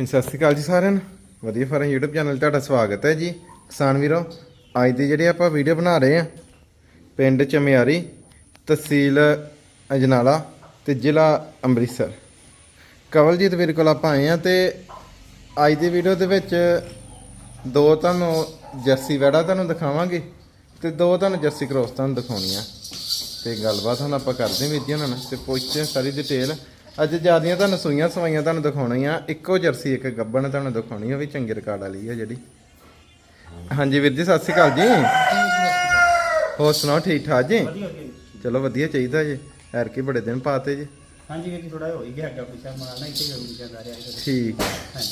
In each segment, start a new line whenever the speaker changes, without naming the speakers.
ਹਾਂਜੀ, ਸਤਿ ਸ਼੍ਰੀ ਅਕਾਲ ਜੀ ਸਾਰਿਆਂ ਨੂੰ। ਵਧੀਆ ਫਾਰਮ YouTube ਚੈਨਲ ਤੁਹਾਡਾ ਸਵਾਗਤ ਹੈ ਜੀ। ਕਿਸਾਨ ਵੀਰੋ ਅੱਜ ਦੀ ਜਿਹੜੀ ਆਪਾਂ ਵੀਡੀਓ ਬਣਾ ਰਹੇ ਆ ਪਿੰਡ ਚਮਿਆਰੀ ਤਹਿਸੀਲ ਅਜਨਾਲਾ ਤੇ ਜ਼ਿਲ੍ਹਾ ਅੰਮ੍ਰਿਤਸਰ। ਕਵਲਜੀਤ ਵੀਰ ਕੋਲ ਆਪਾਂ ਆਏ ਆ ਤੇ ਅੱਜ ਦੀ ਵੀਡੀਓ ਦੇ ਵਿੱਚ ਦੋ ਤੁਹਾਨੂੰ ਜਰਸੀ ਵੈੜਾ ਤੁਹਾਨੂੰ ਦਿਖਾਵਾਂਗੇ ਤੇ ਦੋ ਤੁਹਾਨੂੰ ਜਰਸੀ ਕ੍ਰੋਸ ਤੁਹਾਨੂੰ ਦਿਖਾਉਣੀਆਂ ਤੇ ਗੱਲਬਾਤ ਹੁਣ ਆਪਾਂ ਕਰਦੇ ਹਾਂ ਵੀਰ ਜੀ ਉਹਨਾਂ ਨਾਲ ਤੇ ਪੁੱਛਦੇ ਹਾਂ ਸਾਰੀ ਡਿਟੇਲ ਅੱਜ ਜਿਆਦੀਆਂ ਤੁਹਾਨੂੰ ਸੂਈਆਂ ਸਵਾਈਆਂ ਤੁਹਾਨੂੰ ਦਿਖਾਉਣੀਆਂ ਇੱਕੋ ਜਰਸੀ ਇੱਕ ਗੱਬਣ ਤੁਹਾਨੂੰ ਦਿਖਾਉਣੀ ਉਹ ਵੀ ਚੰਗੇ ਰਿਕਾਰਡ ਵਾਲੀ ਹੈ ਜਿਹੜੀ। ਹਾਂਜੀ ਵੀਰ ਜੀ ਸਤਿ ਸ਼੍ਰੀ ਅਕਾਲ ਜੀ। ਹੋਰ ਸੁਣਾਓ ਠੀਕ ਠਾਕ ਜੀ? ਚਲੋ ਵਧੀਆ ਚਾਹੀਦਾ ਜੀ। ਐਰ ਕੀ ਬੜੇ ਦਿਨ ਪਾਤੇ ਜੀ।
ਹਾਂਜੀ ਵੀਰ ਜੀ ਥੋੜਾ ਹੋ ਹੀ ਗਿਆ ਅੱਗਾ ਪਿੱਛਾ ਮਾਰਨਾ ਇੱਥੇ ਜ਼ਰੂਰ ਜਾਂਦਾ ਰਿਹਾ।
ਠੀਕ।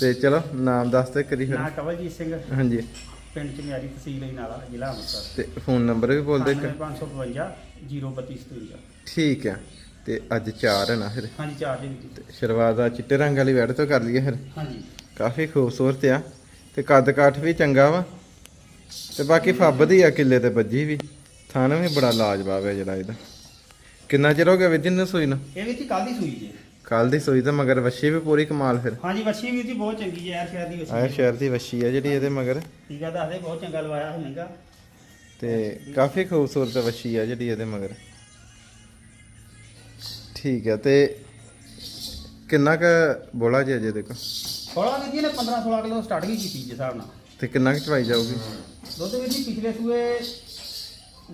ਤੇ ਚਲੋ ਨਾਮ ਦੱਸ ਤੇ ਕਰੀ ਫਿਰ।
ਨਾਂ ਕਵਲਜੀਤ ਸਿੰਘ।
ਹਾਂਜੀ।
ਪਿੰਡ ਚ ਮਿਆਰੀ ਤਹਿਸੀਲ ਹੀ ਨਾਲਾ ਜ਼ਿਲ੍ਹਾ ਅੰਮ੍ਰਿਤਸਰ।
ਤੇ ਫੋਨ ਨੰਬਰ ਵੀ ਬੋਲ ਦੇ ਇੱਕ
552 03257
ਠੀਕ ਹੈ। ਤੇ ਅੱਜ ਚਾਰ ਹੈ ਨਾ ਫਿਰ।
ਹਾਂਜੀ ਚਾਰ ਦੇ। ਵਿੱਚ
ਤੇ ਸ਼ੁਰੂਆਤ ਆ ਚਿੱਟੇ ਰੰਗ ਵਾਲੀ ਵੈੜ ਤੋਂ ਕਰ ਲਈਏ ਫਿਰ।
ਹਾਂਜੀ।
ਕਾਫੀ ਖੂਬਸੂਰਤ ਆ। ਤੇ ਕੱਦ ਕਾਠ ਵੀ ਚੰਗਾ ਵਾ। ਤੇ ਬਾਕੀ ਫੱਬਦੀ ਆ ਕਿੱਲੇ ਤੇ ਵੱਜੀ ਵੀ। ਥਾਨ ਵੀ ਬੜਾ ਲਾਜਵਾਬ ਹੈ ਜਿਹੜਾ ਇਹਦਾ। ਕਿੰਨਾ ਚਿਰ ਹੋ ਗਿਆ ਵਿਦਿਨ ਨੂੰ ਸੂਈ ਨੂੰ?
ਇਹ ਵਿੱਚ ਕੱਲ ਦੀ ਸੂਈ ਜੀ।
ਕੱਲ ਦੀ ਸੂਈ ਤਾਂ ਮਗਰ ਵੱਛੀ ਵੀ ਪੂਰੀ ਕਮਾਲ ਫਿਰ।
ਹਾਂਜੀ ਵੱਛੀ ਵੀਰ ਜੀ ਬਹੁਤ ਚੰਗੀ ਹੈ ਯਾਰ ਸ਼ਹਿਰ ਦੀ ਵੱਛੀ।
ਸ਼ਹਿਰ ਦੀ ਵੱਛੀ ਆ ਜਿਹੜੀ ਇਹਦੇ ਮਗਰ।
ਠੀਕ ਆ ਦੱਸਦੇ ਬਹੁਤ ਚੰਗਾ ਲਵਾਇਆ ਹੈ ਮਹਿੰਗਾ
ਤੇ ਕਾਫੀ ਖੂਬਸੂਰਤ ਵੱਛੀ ਆ ਜਿਹੜੀ ਇਹਦੇ ਮਗਰ। ਠੀਕ ਹੈ ਤੇ ਕਿੰਨਾ ਕ ਬੋਲਾ ਜੀ ਅਜੇ ਦੇਖੋ?
ਥੋੜਾ ਵੀਰ ਜੀ ਨੇ 15 16 ਕਿਲੋ ਸਟਾਰਟ ਵੀ ਕੀਤੀ ਜੀ ਹਿਸਾਬ ਨਾਲ।
ਤੇ ਕਿੰਨਾ ਕੁ ਚਵਾਈ ਜਾਊਗੀ?
ਦੁੱਧ ਵੀਰ ਜੀ ਪਿਛਲੇ ਸੂਏ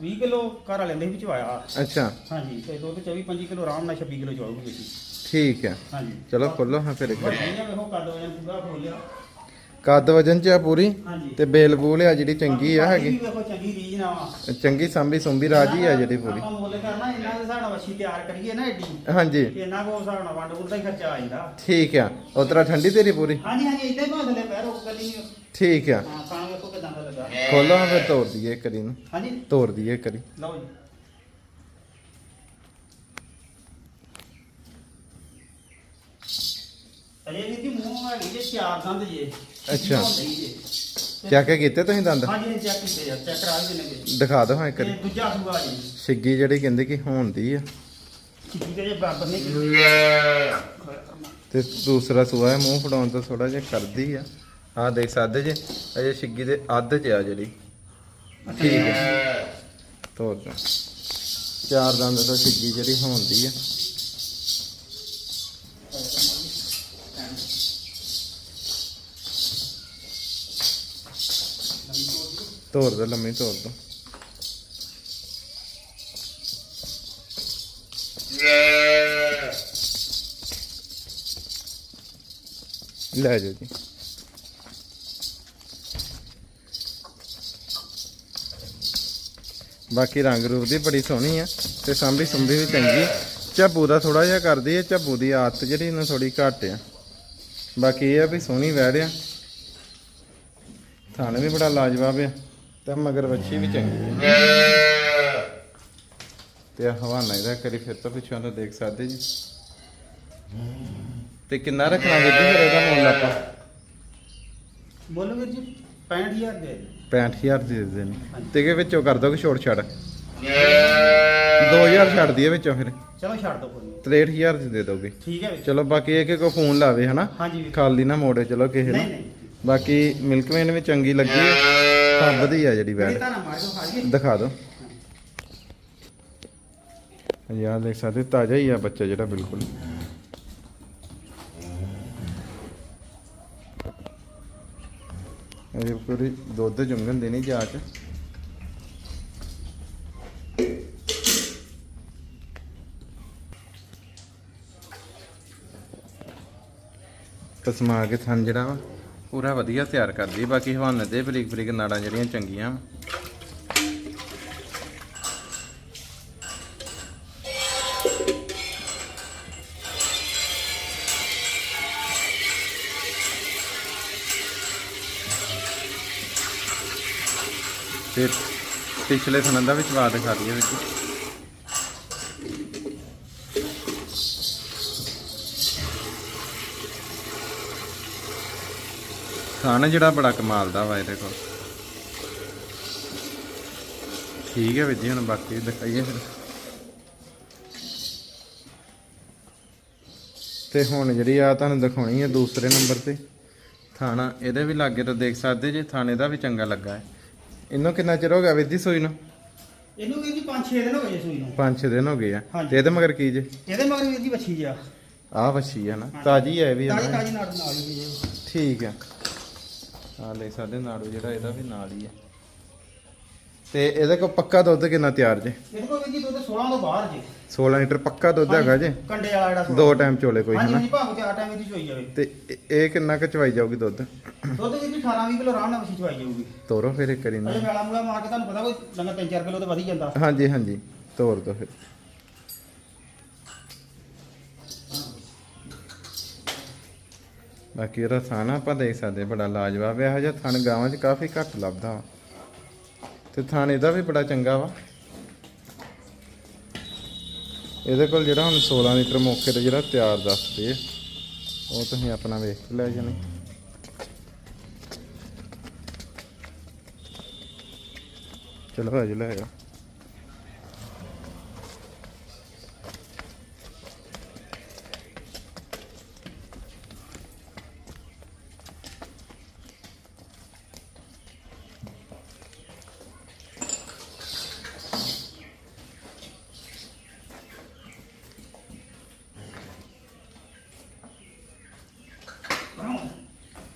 20 ਕਿਲੋ ਘਰ ਵਾਲਿਆਂ ਦੇ ਵਿੱਚ ਆਇਆ
ਅੱਛਾ।
ਹਾਂਜੀ ਤੇ ਦੁੱਧ 24 25 ਕਿਲੋ ਆਰਾਮ ਨਾਲ 26 ਕਿਲੋ ਚਵਾਉਗੀ ਜੀ।
ਠੀਕ ਹੈ
ਹਾਂਜੀ।
ਚਲੋ ਖੋਲੋ ਹਾਂ ਫਿਰ ਇੱਕ ਵਾਰ।
ਵੇਖੋ ਕੱਦ ਵਜਨ ਪੂਰਾ ਖੋਲਿਆ
ਕੱਦ ਵਜਨ ਚ ਆ ਪੂਰੀ
ਹਾਂਜੀ।
ਤੇ ਬੇਲ ਬੂਲ ਆ ਜਿਹੜੀ ਚੰਗੀ ਆ ਹੈਗੀ।
ਵੇਖੋ ਚੰਗੀ ਰੀਜ ਨਾ ਵਾ।
ਚੰਗੀ ਸਾਂਭੀ ਸੁੰਭੀ ਰਾਜੀ ਆ ਜਿਹੜੀ ਪੂਰੀ।
ਆਪਾਂ ਮੁੱਲ ਕਰਨਾ ਇਹਨਾਂ ਦੇ ਹਿਸਾਬ ਨਾਲ ਵੱਛੀ ਤਿਆਰ ਕਰੀਏ ਨਾ ਏਡੀ।
ਹਾਂਜੀ।
ਤੇ ਇਹਨਾਂ ਕੋਲ ਹਿਸਾਬ ਨਾਲ ਵੰਡ ਵੁੰਡ ਦਾ ਹੀ ਖਰਚਾ ਆ ਜਾਂਦਾ।
ਠੀਕ ਆ। ਉਤਰਾ ਠੰਡੀ ਤੇਰੀ ਪੂਰੀ?
ਹਾਂਜੀ ਹਾਂਜੀ ਇਦਾਂ ਹੀ ਭਾਵੇਂ ਥੱਲੇ ਪੈਰ ਰੋਕ ਗੱਲੀ ਨਹੀਂ
ਠੀਕ ਆ।
ਹਾਂ ਤਾਂ ਵੇਖੋ ਕਿਦਾਂ ਦਾ ਲੱਗਾ।
ਖੋਲੋ ਹਾਂ ਫਿਰ ਤੋੜ ਦਈਏ ਕਰੀ ਨੂੰ
ਹਾਂਜੀ।
ਤੋੜ ਦਈਏ ਕਰੀ
ਲਓ ਜੀ। ਅਜੇ ਵੀ ਦੀ ਮੂੰਹ ਹੈਗੀ ਜੇ ਚਾਰ ਦੰਦ ਜੇ।
ਅੱਛਾ।
ਹੁੰਦੇ ਹੀ ਜੇ।
ਚੈੱਕ ਕੀਤੇ ਤੁਸੀਂ ਦੰਦ?
ਹਾਂਜੀ ਇਹ ਚੈੱਕ ਕੀਤੇ ਆ ਚੈੱਕ ਕਰਾ ਕੇ ਨੇ
ਦਿਖਾ ਦਿਓ ਹਾਂ ਇੱਕ
ਤੇ
ਵਾਰੀ।
ਦੂਜਾ ਸੂਆ ਜੀ।
ਛਿੱਗੀ ਜਿਹੜੀ ਕਹਿੰਦੇ ਕਿ ਹੋਣਦੀ ਆ।
ਠੀਕ ਹੈ ਜੇ ਬਰਾਬਰ ਨਹੀਂ
ਤੇ ਦੂਸਰਾ ਸੂਆ ਹੈ ਮੂੰਹ ਫੜਾਉਣ ਤੋਂ ਥੋੜਾ ਜਿਹਾ ਕਰਦੀ ਆ। ਆਹ ਦੇਖ ਸਕਦੇ ਜੇ ਅਜੇ ਛਿੱਗੀ ਦੇ ਅੱਧ ਚ ਆ ਜਿਹੜੀ। ਠੀਕ ਹੈ। ਦੋ ਚਾਰ ਦੰਦ ਤੋਂ ਛਿੱਗੀ ਜਿਹੜੀ ਹੋਣਦੀ ਆ। ਤੋੜ ਦੋ ਲੰਮੀ ਤੋੜ ਦੋ ਲੈ ਜਾਓ ਜੀ ਬਾਕੀ ਰੰਗ ਰੂਪ ਦੀ ਬੜੀ ਸੋਹਣੀ ਆ ਤੇ ਸਾਂਭੀ ਸੁੰਭੀ ਵੀ ਚੰਗੀ। ਝੱਬੂ ਦਾ ਥੋੜਾ ਜਿਹਾ ਕਰਦੀ ਹੈ ਝੱਬੂ ਦੀ ਆਦਤ ਜਿਹੜੀ ਇਹਨੂੰ ਥੋੜੀ ਘੱਟ ਆ। ਬਾਕੀ ਇਹ ਆ ਵੀ ਸੋਹਣੀ ਵੈੜ ਆ ਥਾਣੇ ਵੀ ਬੜਾ ਲਾਜਵਾਬ ਆ। ਤੇ ਮਗਰ ਵੱਛੀ ਵੀ ਚੰਗੀ ਆ ਤੇ ਹਵਾਨਾ ਇਹਦਾ ਕਰੀ ਫਿਰ ਤੋਂ ਪਿੱਛੋਂ ਤੋਂ ਦੇਖ ਸਕਦੇ ਜੀ। ਤੇ ਕਿੰਨਾ ਰੱਖਣਾ ਵੀਰ ਜੀ ਫਿਰ ਇਹਦਾ ਮੁੱਲ ਆਪਾਂ?
ਮੁੱਲ ਵੀਰ ਜੀ 65000 ਦੇ
65000 ਦੇ ਨੇ। ਤੇ ਕਿ ਵਿੱਚੋਂ ਕਰ ਦੋਗੇ ਛੋੜ ਛੱਡ? 2000 ਛੱਡ ਦਈਏ ਵਿੱਚੋਂ ਫਿਰ।
ਚਲੋ ਛੱਡ ਦੋ ਕੋਈ ਨੀ।
63000 ਦੀ ਦੇ ਦੋਗੇ।
ਠੀਕ ਹੈ
ਚਲੋ ਬਾਕੀ ਇਹ ਕਿ ਕੋਈ ਫੋਨ ਲਾਵੇ ਹਨਾ? ਖਾਲੀ ਨਾ ਮੋੜੇ ਚਲੋ ਕਿਸੇ
ਨਹੀਂ
ਨੂੰ।
ਨਹੀਂ
ਬਾਕੀ ਮਿਲਕਵੇਨ ਵੀ ਚੰਗੀ ਲੱਗੀ ਹੈ। ਫੱਬਦੀ ਆ ਜਿਹੜੀ
ਇਹ
ਵੈੜ
ਤਾਂ ਨਾ ਮਾਰੋ ਖਾਲੀ
ਦਿਖਾ ਦਿਓ ਯਾਰ ਦੇਖ ਸਕਦੇ ਹੋ, ਤਾਜ਼ਾ ਹੀ ਆ ਬੱਚਾ ਜਿਹੜਾ ਬਿਲਕੁਲ। ਇਹ ਪੂਰੀ ਦੁੱਧ ਜੁੰਗਣ ਦੇਣੀ ਜਾ ਕੇ ਤਸਮਾ ਕੇ ਥਣ ਜਿਹੜਾ ਵਾ। ਪੂਰਾ ਵਧੀਆ ਤਿਆਰ ਕਰਦੀ ਬਾਕੀ ਹਵਾਨੇ ਦੇ ਬਰੀਕ ਬਰੀਕ ਨਾੜਾਂ ਜਿਹੜੀਆਂ ਚੰਗੀਆਂ ਤੇ ਪਿਛਲੇ ਥਣਾਂ ਦਾ ਵੀ ਸਵਾਦ ਦਿਖਾ ਵਿੱਚ ਥਣ ਜਿਹੜਾ ਬੜਾ ਕਮਾਲ ਦਾ ਵਾ ਇਹਦੇ ਕੋਲ। ਠੀਕ ਹੈ ਵੀਰ ਜੀ ਹੁਣ ਬਾਕੀ ਦਿਖਾਈਏ ਫਿਰ। ਤੇ ਹੁਣ ਜਿਹੜੀ ਆ ਤੁਹਾਨੂੰ ਦਿਖਾਉਣੀ ਹੈ ਦੂਸਰੇ ਨੰਬਰ ਤੇ ਥਾਣਾ ਇਹਦੇ ਵੀ ਲਾਗੇ ਤੋਂ ਦੇਖ ਸਕਦੇ ਜੇ ਥਾਣੇ ਦਾ ਵੀ ਚੰਗਾ ਲੱਗਾ ਹੈ। ਇਹਨੂੰ ਕਿੰਨਾ ਚਿਰ ਹੋ ਗਿਆ ਵੀਰ ਜੀ ਸੂਈ ਨੂੰ?
ਇਹਨੂੰ ਵੀਰ ਜੀ 5-6 ਦਿਨ ਹੋ ਗਏ ਜੀ ਸੂਈ ਨੂੰ।
5-6 ਦਿਨ ਹੋ ਗਏ ਆ।
ਹਾਂਜੀ।
ਤੇ ਇਹਦੇ ਮਗਰ ਕੀ ਜੇ?
ਇਹਦੇ ਮਗਰ ਵੀਰ ਜੀ ਵੱਛੀ ਜਿਆ
ਆਹ ਵੱਛੀ ਆ ਨਾ। ਤਾਜੀ ਹੈ ਇਹ ਵੀ
ਤਾਜੀ
ਹਨਾ?
ਤਾਜੀ ਨਾਲ ਨਾਲ ਹੀ ਜੀ
ਠੀਕ ਆ। ਆ ਲੈ ਸਾਡੇ ਨਾੜੂ ਜਿਹੜਾ ਇਹਦਾ ਵੀ ਨਾਲ ਹੀ ਆ ਤੇ ਇਹਦੇ ਕੋਲ ਪੱਕਾ ਦੁੱਧ ਕਿੰਨਾ ਤਿਆਰ ਜੇ?
ਇਹਦੇ ਕੋਲ ਵੀਰ ਜੀ ਦੁੱਧ 16 ਤੋਂ ਬਾਹਰ ਜੀ।
16 ਲੀਟਰ ਪੱਕਾ ਦੁੱਧ ਹੈਗਾ ਜੇ?
ਕੰਡੇ ਵਾਲਾ ਜਿਹੜਾ 16
ਦੋ ਟਾਈਮ ਚੋਲੇ ਕੋਈ
ਹਾਂਜੀ
ਹਨਾ?
ਜੀ ਭਾਵੇਂ ਚਾਰ ਟਾਈਮ ਦੀ ਚੋਈ ਜਾਵੇ।
ਤੇ ਇਹ- ਇਹ ਕਿੰਨਾ ਕੁ ਚਵਾਈ ਜਾਊਗੀ ਦੁੱਧ?
ਦੁੱਧ ਜੀ 18-20 ਕਿਲੋ ਆਰਾਮ ਨਾਲ ਚਵਾਈ ਜਾਊਗੀ।
ਤੋਰੋ ਫਿਰ ਇੱਕ ਕਰੀ
ਅਜੇ ਮੇਲਾ ਮੂਲਾ ਮਾਰ ਕੇ ਤੁਹਾਨੂੰ ਪਤਾ ਕੋਈ ਲੰਗਾ 3-4 ਕਿਲੋ ਤੇ ਵਧੀ ਜਾਂਦਾ।
ਹਾਂਜੀ ਹਾਂਜੀ। ਤੋਰ ਦੋ ਫਿਰ। ਬਾਕੀ ਇਹਦਾ ਥਣ ਆਪਾਂ ਦੇਖ ਸਕਦੇ ਬੜਾ ਲਾਜਵਾਬ ਹੈ। ਇਹੋ ਜਿਹਾ ਥਣ ਗਾਵਾਂ 'ਚ ਕਾਫੀ ਘੱਟ ਲੱਭਦਾ ਵਾ। ਤੇ ਥਣ ਇਹਦਾ ਵੀ ਬੜਾ ਚੰਗਾ ਵਾ। ਇਹਦੇ ਕੋਲ ਜਿਹੜਾ ਹੁਣ 16 ਲੀਟਰ ਮੌਕੇ ਤੇ ਜਿਹੜਾ ਤਿਆਰ ਦੱਸਦੇ ਆ, ਉਹ ਤੁਸੀਂ ਆਪਣਾ ਵੇਖ ਕੇ ਲੈ ਜਾਣੇ। ਚਲੋ ਆਜੋ ਲੈ ਆਓ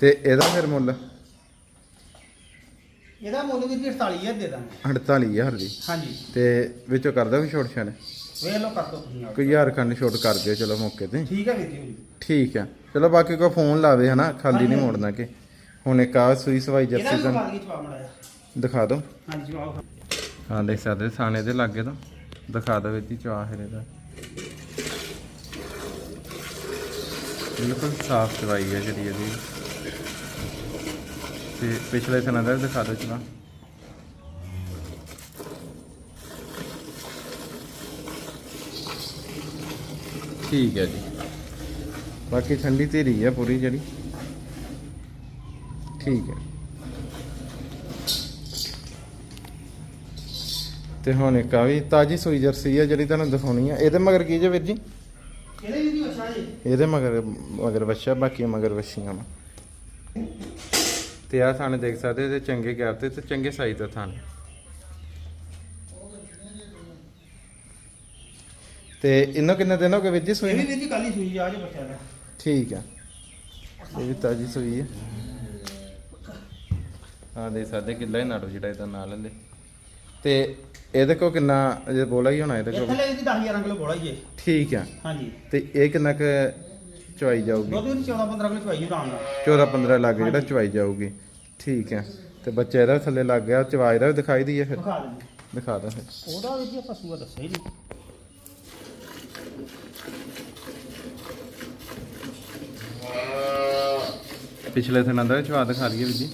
ਤੇ ਇਹਦਾ ਫਿਰ ਮੁੱਲ?
ਇਹਦਾ ਮੁੱਲ ਜੀ 48000 ਦੇ ਦਾਂਗੇ।
48000 ਦੀ।
ਹਾਂਜੀ।
ਤੇ ਵਿੱਚੋਂ ਕਰਦਾ ਵੀ ਛੋਟ ਛਾੜ
ਵੇਖ ਲਓ ਕਰ ਦੋ ਤੁਸੀਂ।
ਕੋਈ ਹਜ਼ਾਰ ਖੰਡ ਛੋਟ ਕਰ ਦਿਓ ਚਲੋ ਮੌਕੇ ਤੇ।
ਠੀਕ ਹੈ ਵੀਰ ਜੀ
ਠੀਕ ਆ ਚਲੋ ਬਾਕੀ ਕੋਈ ਫੋਨ ਲਾਵੇ ਹਨਾ ਖਾਲੀ ਨਹੀਂ ਮੋੜਨਾ ਕਿ। ਹੁਣ ਇੱਕ ਆ ਸੂਈ ਸਵਾਈ ਜਰਸੀ
ਵੀ ਕੇ ਮੜਾਇਆ
ਦਿਖਾ ਦਿਓ।
ਹਾਂਜੀ ਜਵਾਬ
ਹਾਂ ਦੇਖ ਸਕਦੇ ਥਾਣੇ ਦੇ ਲਾਗੇ ਤੋਂ। ਦਿਖਾ ਦਿਓ ਵਿੱਚ ਫਿਰ ਇਹਦਾ। ਬਿਲਕੁਲ ਸਾਫ਼ ਚਵਾਈ ਹੈ ਜਿਹੜੀ ਇਹਦੀ। ਤੇ ਪਿਛਲੇ ਥਾਣਾ ਦਾ ਵੀ ਦਿਖਾ ਦਿਓ ਚਲਾ ਠੀਕ ਹੈ ਜੀ। ਬਾਕੀ ਠੰਡੀ ਧੀਰੀ ਹੈ ਪੂਰੀ ਜਿਹੜੀ। ਠੀਕ ਹੈ। ਤੇ ਹੁਣ ਇੱਕ ਆ ਵੀ ਤਾਜੀ ਸੂਈ ਜਰਸੀ ਆ ਜਿਹੜੀ ਤੁਹਾਨੂੰ ਦਿਖਾਉਣੀ ਆ। ਇਹਦੇ ਮਗਰ ਕੀ ਜੇ ਵੀਰ ਜੀ?
ਇਹਦੇ ਵੀ ਜੀ ਅੱਛਾ ਜੀ?
ਇਹਦੇ ਮਗਰ ਮਗਰ ਵੱਛਾ ਬਾਕੀ ਮਗਰ ਵੱਛੀਆਂ ਵਾ। ਤੇ ਆ ਥਾਣੇ ਦੇਖ ਸਕਦੇ ਇਹਦੇ ਚੰਗੇ ਗਿਆਰਤੇ ਤੇ ਚੰਗੇ ਸਾਈਜ਼ ਦਾ ਥਾਣੇ। ਤੇ ਇਹਨੂੰ ਕਿੰਨੇ ਦਿਨ ਹੋ ਗਏ ਵੀਰ ਜੀ ਸੂਈ
ਇਹ ਵੀ
ਨੂੰ?
ਵੀਰ ਜੀ ਕੱਲ ਹੀ ਸੂਈ ਆ ਜੇ ਬੱਚਾ ਦਾ।
ਠੀਕ ਆ। ਇਹ ਵੀ ਤਾਜੀ ਸੂਈ ਹੈ ਆ ਦੇ ਸਾਡੇ ਕਿੱਲਾ ਹੀ ਨਾੜੋ ਜਿਹੜਾ ਇਹਦਾ ਨਾਲ ਲੈ ਤੇ ਇਹਦੇ ਕੋ ਕਿੰਨਾ ਜੇ ਬੋਲਾ ਹੀ ਹੋਣਾ ਇਹਦੇ
ਇਹ
ਕੋ
ਥੱਲੇ ਇਹਦੀ 10000 ਕਿਲੋ ਬੋਲਾ ਹੀ ਹੈ।
ਠੀਕ ਆ।
ਹਾਂਜੀ।
ਤੇ ਇਹ ਕਿੰਨਾ ਕੁ ਚਵਾਈ ਜਾਊਗੀ।
ਦੁੱਧ ਵੀ 14-15 ਕਿਲੋ ਚਵਾਈ ਆਰਾਮ ਨਾਲ।
14 15 ਲੱਗ ਜਿਹੜਾ ਚਵਾਈ ਜਾਊਗੀ। ਠੀਕ ਹੈ। ਤੇ ਬੱਚਾ ਇਹਦਾ ਵੀ ਥੱਲੇ ਲੱਗ ਗਿਆ ਚਵਾਈ ਦਾ ਵੀ ਦਿਖਾਈ ਦਈਏ ਫਿਰ।
ਦਿੰਦੇ।
ਦਿਖਾ ਦੋ ਫਿਰ।
ਉਹਦਾ ਵੀਰ ਜੀ ਆਪਾਂ ਸੂਆ ਦੱਸਿਆ ਹੀ ਨਹੀਂ।
ਪਿਛਲੇ ਦਿਨਾਂ ਦਾ ਵੀ ਚਵਾ ਦਿਖਾ ਲਈਏ ਵੀਰ ਜੀ।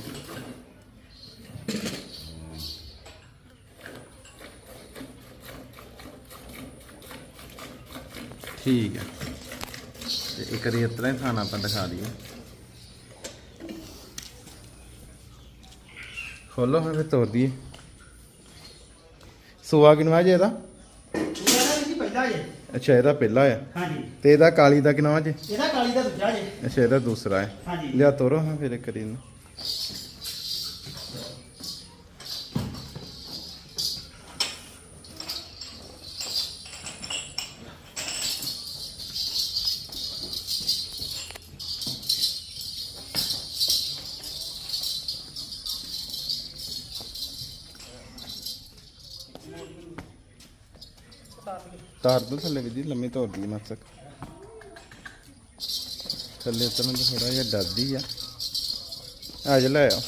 ਠੀਕ ਹੈ। ਇੱਕ ਵਾਰੀ ਇਸ ਤਰ੍ਹਾਂ ਹੀ ਖਾਣਾ ਆਪਾਂ ਦਿਖਾ ਦਈਏ। ਖੋਲੋ ਮੈਂ ਫਿਰ ਤੋੜ ਦਈਏ। ਸੁਆ ਕਿਨਵਾ ਜੇ ਇਹਦਾ?
ਪਹਿਲਾ ਜੇ
ਅੱਛਾ ਇਹਦਾ ਪਹਿਲਾ ਆ।
ਹਾਂਜੀ।
ਤੇ ਇਹਦਾ ਕਾਲੀ ਦਾ ਕਿਨਵਾ ਜੇ?
ਇਹਦਾ ਕਾਲੀ ਦਾ ਦੂਜਾ ਜੇ।
ਅੱਛਾ ਇਹਦਾ ਦੂਸਰਾ ਹੈ
ਹਾਂਜੀ।
ਲਿਆ ਤੋਰੋ ਹਾਂ ਫਿਰ ਇੱਕ ਵਾਰੀ ਨੂੰ ਤਾਰ ਦੋ ਥੱਲੇ ਵੀ ਜੀ, ਲੰਮੀ ਤੋਰ ਦੀ ਮਸਕ। ਥੱਲੇ ਉਤਰਨ ਨੂੰ ਥੋੜਾ ਜਿਹਾ ਡਰਦੀ ਆ। ਆ ਜਾ, ਲੈ ਆ।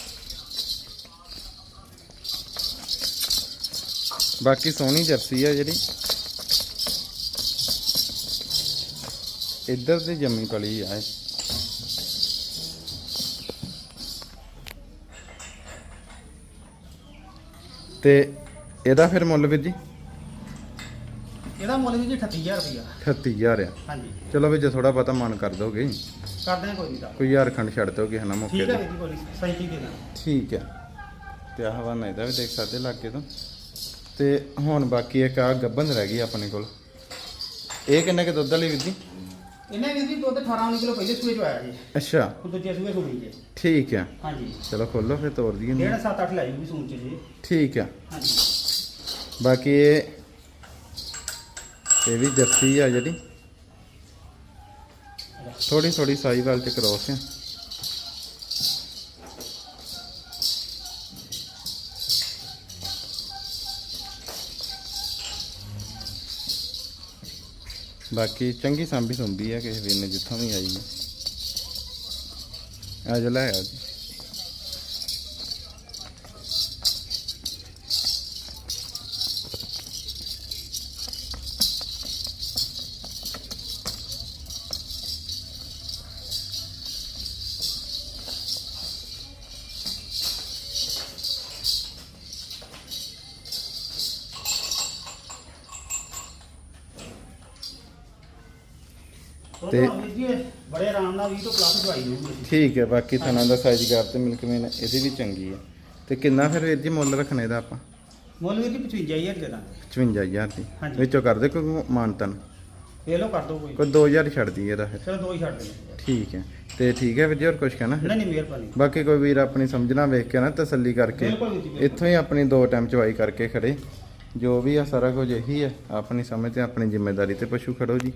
ਬਾਕੀ ਸੋਹਣੀ ਜਰਸੀ ਆ ਜਿਹੜੀ। ਇੱਧਰ ਦੀ ਜੰਮੀ ਪਲੀ ਆ ਇਹ। ਤੇ ਇਹਦਾ ਫਿਰ ਮੁੱਲ ਵੀਰ ਜੀ?
ਇਹਦਾ ਮੁੱਲ ਵੀਰ ਜੀ 38000 ਰੁਪਇਆ
38000 ਆ।
ਹਾਂਜੀ।
ਚਲੋ ਵੀ ਜੇ ਥੋੜਾ ਪਤਾ ਮਨ ਕਰ ਦੋਗੇ
ਕਰਦੇ ਕੋਈ ਨਹੀਂ ਤਾਂ
ਕੋਈ ਹਜ਼ਾਰ ਖੰਡ ਛੱਡ ਦੋਗੇ ਹਨਾ ਮੌਕੇ
ਠੀਕ ਹੈ
ਤੇ।
ਵੀਰ ਜੀ ਕੋਈ ਨੀ, ਸਹੀ ਠੀਕ ਦੇ ਦਾਂ
ਠੀਕ ਹੈ ਤੇ ਆਹ ਹਵਾਨਾ ਇਹਦਾ ਵੀ ਦੇਖ ਸਕਦੇ ਲਾਗੇ ਤੋਂ। ਤੇ ਹੁਣ ਬਾਕੀ ਇੱਕ ਆ ਗੱਬਨ ਰਹਿ ਗਈ ਆਪਣੇ ਕੋਲ। ਇਹ ਕਿੰਨੇ ਕੇ ਦੁੱਧ ਵਾਲੀ ਵੀਰ ਜੀ?
ਇਹਨੇ ਵੀ ਜੀ ਦੁੱਧ 18 19 ਕਿਲੋ ਪਹਿਲੇ ਸੂਏ ਚ ਆਇਆ ਜੀ।
ਅੱਛਾ।
ਉਹ ਦੂਜੇ ਸੂਏ ਸੁਣੀ ਜੀ
ਠੀਕ ਆ।
ਹਾਂਜੀ।
ਚਲੋ ਖੋਲੋ ਫਿਰ ਤੋੜ ਦਈਏ ਇਹਨੂੰ।
7 8 ਲੈ ਜੂਗੀ ਸੂਣ ਚ ਜੀ।
ਠੀਕ ਆ।
ਹਾਂਜੀ।
ਬਾਕੀ ਇਹ ਇਹ ਵੀ ਜਰਸੀ ਆ ਜਿਹੜੀ। ਥੋੜੀ ਥੋੜੀ ਸਾਈਵਾਲ ਚ ਕ੍ਰੋਸ ਆ। ਬਾਕੀ ਚੰਗੀ ਸਾਂਭੀ ਸੁੰਭੀ ਆ ਕਿਸੇ ਵੀਰ ਨੇ ਜਿੱਥੋਂ ਵੀ ਆਈ ਹੈ ਆ ਜਾ, ਲੈ ਆ ਜੀ।
ਤੇ ਬੜੇ ਆਰਾਮ ਨਾਲ 20 ਤੋਂ ਪਲੱਸ ਦਵਾਈ ਦਊਗੀ
ਠੀਕ ਹੈ ਬਾਕੀ ਥਣਾ ਦਾ ਸਾਈਜ਼ ਕਰ ਤੇ ਮਿਲਕ ਮੇਨ ਇਹਦੀ ਵੀ ਚੰਗੀ ਹੈ। ਤੇ ਕਿੰਨਾ ਫਿਰ ਵੀਰ ਜੀ ਮੁੱਲ ਰੱਖਣਾ ਇਹਦਾ ਆਪਾਂ?
ਮੁੱਲ ਵੀ ਜੀ 55000 ਦੇ। ਦਾਂਗੇ
55000 ਦੀ।
ਹਾਂਜੀ।
ਵਿੱਚੋਂ ਕਰਦੇ ਕੋਈ ਮਾਨਤਨ?
ਇਹ ਲੋ ਕਰ ਦੋ ਕੋਈ।
ਕੋਈ 2000 ਛੱਡ ਦਈਏ ਇਹਦਾ ਫਿਰ।
ਚਲੋ ਦੋ ਹੀ ਛੱਡ ਦੇਣੇ
ਠੀਕ ਹੈ। ਤੇ ਠੀਕ ਹੈ ਵੀਰ ਜੀ ਹੋਰ ਕੁਝ ਕਹਿਣਾ
ਨਹੀਂ ਨਹੀਂ ਮਿਹਰਬਾਨੀ।
ਬਾਕੀ ਕੋਈ ਵੀਰ ਆਪਣੀ ਸਮਝਣਾ ਵੇਖ ਕੇ ਨਾ ਤਸੱਲੀ ਕਰਕੇ
ਬਿਲਕੁਲ ਵੀਰ ਜੀ, ਬਿਲਕੁਲ।
ਇੱਥੋਂ ਹੀ ਆਪਣੀ ਦੋ ਟਾਈਮ ਚਵਾਈ ਕਰਕੇ ਖੜੇ। ਜੋ ਵੀ ਆ ਸਾਰਾ ਕੁਝ ਇਹੀ ਹੈ। ਆਪਣੀ ਸਮਝ ਤੇ ਆਪਣੀ ਜ਼ਿੰਮੇਵਾਰੀ ਤੇ ਪਸ਼ੂ ਖੜੋ ਜੀ।